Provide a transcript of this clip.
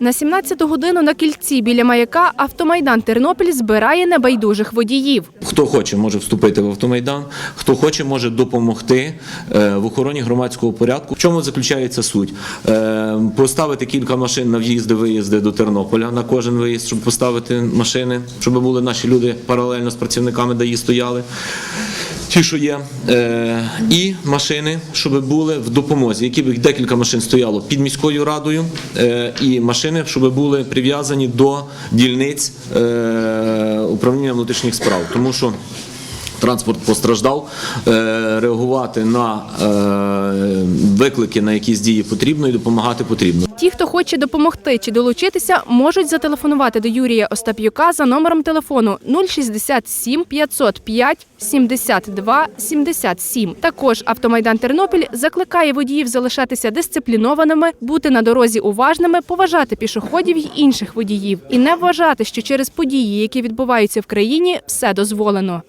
На 17-ту годину на кільці біля маяка автомайдан Тернопіль збирає небайдужих водіїв. Хто хоче, може вступити в автомайдан, хто хоче, може допомогти е, в охороні громадського порядку. В чому заключається суть? Е, Поставити кілька машин на в'їзди, виїзди до Тернополя на кожен виїзд, щоб поставити машини, щоб були наші люди паралельно з працівниками, де її стояли. Ті, що є, е, і машини, щоб були в допомозі, які б декілька машин стояло під міською радою, е, і машини, щоб були прив'язані до дільниць е, управління внутрішніх справ, тому що. Транспорт постраждав, е, реагувати на е, виклики, на якісь дії потрібно і допомагати потрібно. Ті, хто хоче допомогти чи долучитися, можуть зателефонувати до Юрія Остап'юка за номером телефону 067 505 72 77. Також автомайдан Тернопіль закликає водіїв залишатися дисциплінованими, бути на дорозі уважними, поважати пішоходів й інших водіїв і не вважати, що через події, які відбуваються в країні, все дозволено.